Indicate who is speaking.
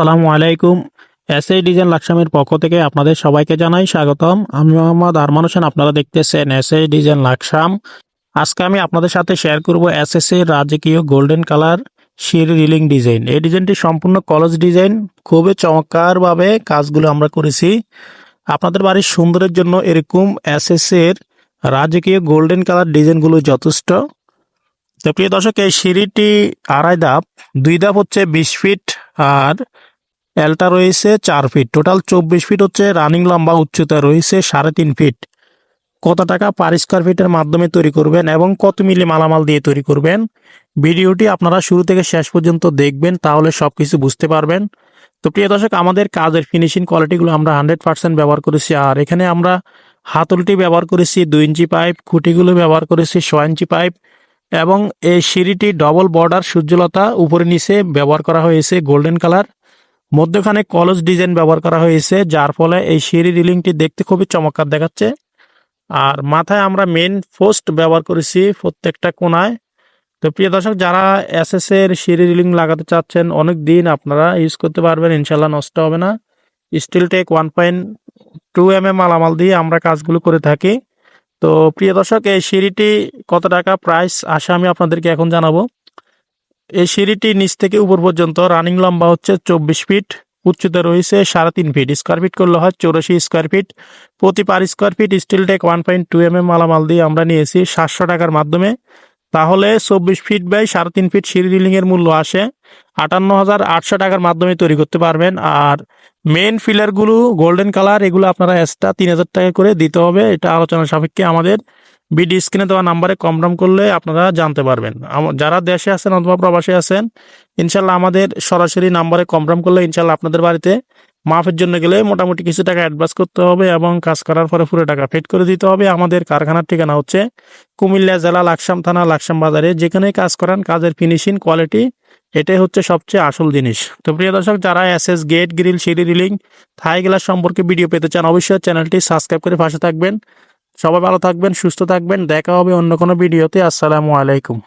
Speaker 1: আসসালামু আলাইকুম। এস এই ডিজাইন লাকসামের পক্ষ থেকে আপনাদের সবাইকে জানাই স্বাগতম। আমি মোহাম্মদ আরমান হোসেন, আপনারা দেখতেছেন এস এই ডিজাইন লাকসাম। আজকে আমি আপনাদের সাথে শেয়ার করব এস এস এর রাজকীয় গোল্ডেন কালার সিঁড়ি রিলিং ডিজাইন। এই ডিজাইনটি সম্পূর্ণ কলেজ ডিজাইন, খুবই চমৎকারভাবে কাজগুলো আমরা করেছি। আপনাদের বাড়ির সুন্দরের জন্য এরকম এস এস এর রাজকীয় গোল্ডেন কালার ডিজাইনগুলো যথেষ্ট। তো প্রিয় দর্শক, এই সিঁড়িটি আড়াই ধাপ, দুই ধাপ হচ্ছে বিশ ফিট আর এলটা রয়েছে চার ফিট টোটাল চব্বিশ ফিট হচ্ছে রানিং লম্বা উচ্চতা রয়েছে সাড়ে তিন ফিট কত টাকা পার স্কোয়ার ফিটের মাধ্যমে তৈরি করবেন এবং কত মিলি মালামাল দিয়ে তৈরি করবেন? ভিডিওটি আপনারা শুরু থেকে শেষ পর্যন্ত দেখবেন, তাহলে সব কিছু বুঝতে পারবেন। তো প্রিয় দর্শক, আমাদের কাজের ফিনিশিং কোয়ালিটিগুলো আমরা হান্ড্রেড পার্সেন্ট ব্যবহার করেছি। আর এখানে আমরা হাতলটি ব্যবহার করেছি দুই ইঞ্চি পাইপ খুঁটিগুলো ব্যবহার করেছি ছ ইঞ্চি পাইপ এবং এই সিঁড়িটি ডবল বর্ডার সূর্যলতা, উপরে নিচে ব্যবহার করা হয়েছে গোল্ডেন কালার মধ্যখানে কলস ডিজাইন ব্যবহার করা হয়েছে, যার ফলে এই সিঁড়ি রিলিংটি দেখতে খুবই চমৎকার দেখাচ্ছে। আর মাথায় আমরা মেন পোস্ট ব্যবহার করেছি প্রত্যেকটা কোনায়। তো প্রিয় দর্শক, যারা এস এস এর সিঁড়ি রিলিং লাগাতে চাচ্ছেন, অনেক দিন আপনারা ইউজ করতে পারবেন ইনশাল্লাহ নষ্ট হবে না। Steel tech one point two M M মালামাল দিয়ে আমরা কাজগুলো করে থাকি। তো প্রিয় দর্শক, এই সিঁড়িটি কত টাকা প্রাইস আসে আমি আপনাদেরকে এখন জানাব। এই সিঁড়িটি নিচ থেকে উপর পর্যন্ত রানিং লম্বা হচ্ছে চব্বিশ ফিট, উচ্চতা রয়েছে সাড়ে তিন ফিট। স্কোয়ার ফিট করলে হয় চৌরাশি স্কোয়ার ফিট। প্রতি per square feet steel tech one point two M M মালামাল দিয়ে আমরা নিয়েছি সাতশো টাকার মাধ্যমে। তাহলে চব্বিশ ফিট বাই সাড়ে তিন ফিট সিঁড়ি রিলিং এর মূল্য আসে আটান্ন হাজার আটশো টাকার মাধ্যমে তৈরি করতে পারবেন। আর মেন ফিলারগুলো গোল্ডেন কালার, এগুলো আপনারা এক্সট্রা তিন হাজার টাকা করে দিতে হবে। এটা আলোচনা সাপেক্ষে আমাদের বিডি স্ক্রিনে দেওয়া নাম্বারে কম দাম করলে আপনারা জানতে পারবেন। যারা দেশে আছেন অথবা প্রবাসে আছেন ইনশাল্লাহ আমাদের সরাসরি নাম্বারে কম দাম করলে ইনশাল্লাহ আপনাদের বাড়িতে মাফের জন্য গেলে মোটামুটি কিছু টাকা অ্যাডভান্স করতে হবে এবং কাজ করার পরে পুরো টাকা পেড করে দিতে হবে। আমাদের কারখানার ঠিকানা হচ্ছে কুমিল্লা জেলা লাকসাম থানা লাকসাম বাজারে। যেখানেই কাজ করান, কাজের ফিনিশিং কোয়ালিটি এটাই হচ্ছে সবচেয়ে আসল জিনিস। তো প্রিয় দর্শক, যারা এস এস গেট গ্রিল সিঁড়ি, রিলিং, থাই গ্লাস সম্পর্কে ভিডিও পেতে চান, অবশ্যই চ্যানেলটি সাবস্ক্রাইব করে পাশে থাকবেন। সবাই ভালো থাকবেন সুস্থ থাকবেন। দেখা হবে অন্য কোনো ভিডিওতে। আসসালামু আলাইকুম।